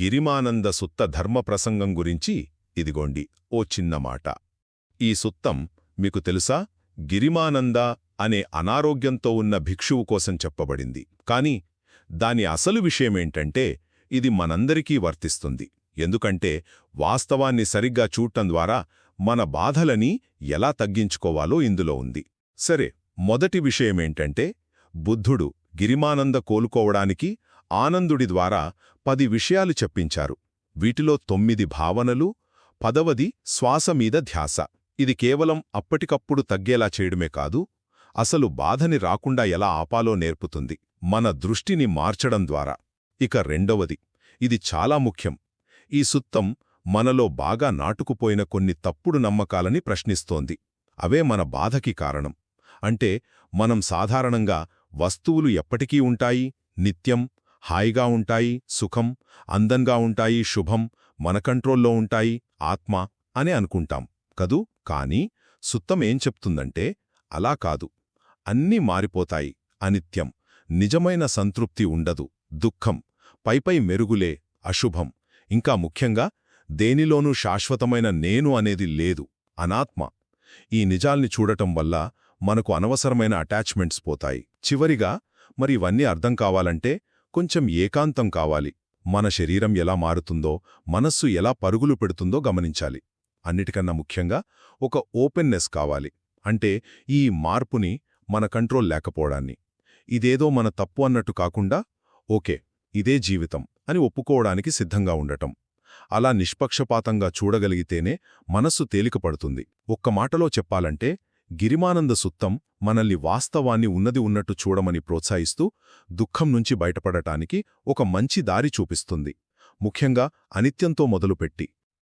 గిరిమానంద సుత్త ధర్మ ప్రసంగం గురించి ఇదిగోండి ఓ చిన్న మాట. ఈ సుత్తం మీకు తెలుసా? గిరిమానంద అనే అనారోగ్యంతో ఉన్న భిక్షువు కోసం చెప్పబడింది. కాని దాని అసలు విషయమేంటంటే ఇది మనందరికీ వర్తిస్తుంది. ఎందుకంటే వాస్తవాన్ని సరిగ్గా చూడటం ద్వారా మన బాధలని ఎలా తగ్గించుకోవాలో ఇందులో ఉంది. సరే మొదటి విషయమేంటంటే బుద్ధుడు గిరిమానంద కోలుకోవడానికి ఆనందుడి ద్వారా పది విషయాలు చెప్పించారు. వీటిలో తొమ్మిది భావనలు పదవది శ్వాస మీద ధ్యాస. ఇది కేవలం అప్పటికప్పుడు తగ్గేలా చేయడమే కాదు అసలు బాధని రాకుండా ఎలా ఆపాలో నేర్పుతుంది. మన దృష్టిని మార్చడం ద్వారా. ఇక రెండవది ఇది చాలా ముఖ్యం. ఈ సుత్తం మనలో బాగా నాటుకుపోయిన కొన్ని తప్పుడు నమ్మకాలని ప్రశ్నిస్తోంది. అవే మన బాధకి కారణం. అంటే మనం సాధారణంగా వస్తువులు ఎప్పటికీ ఉంటాయి నిత్యం హాయిగా ఉంటాయి సుఖం అందంగా ఉంటాయి శుభం మన కంట్రోల్లో ఉంటాయి ఆత్మ అని అనుకుంటాం. కదూ? కాని సుత్తం ఏం చెప్తుందంటే అలా కాదు. అన్నీ మారిపోతాయి అనిత్యం. నిజమైన సంతృప్తి ఉండదు దుఃఖం. పైపై మెరుగులే అశుభం. ఇంకా ముఖ్యంగా దేనిలోనూ శాశ్వతమైన నేను అనేది లేదు అనాత్మ. ఈ నిజాల్ని చూడటం వల్ల మనకు అనవసరమైన అటాచ్మెంట్స్ పోతాయి. చివరిగా మరి ఇవన్నీ అర్థం కావాలంటే కొంచెం ఏకాంతం కావాలి. మన శరీరం ఎలా మారుతుందో మనస్సు ఎలా పరుగులు పెడుతుందో గమనించాలి. అన్నిటికన్నా ముఖ్యంగా ఒక ఓపెన్నెస్ కావాలి. అంటే ఈ మార్పుని మన కంట్రోల్ లేకపోవడాన్ని. ఇదేదో మన తప్పు అన్నట్టు కాకుండా ఓకే ఇదే జీవితం అని ఒప్పుకోవడానికి సిద్ధంగా ఉండటం. అలా నిష్పక్షపాతంగా చూడగలిగితేనే మనస్సు తేలికపడుతుంది. ఒక్క మాటలో చెప్పాలంటే గిరిమానంద సుత్తం మనల్ని వాస్తవాన్ని ఉన్నది ఉన్నట్టు చూడమని ప్రోత్సహిస్తూ దుఃఖం నుంచి బయటపడటానికి ఒక మంచి దారి చూపిస్తుంది. ముఖ్యంగా అనిత్యంతో మొదలుపెట్టి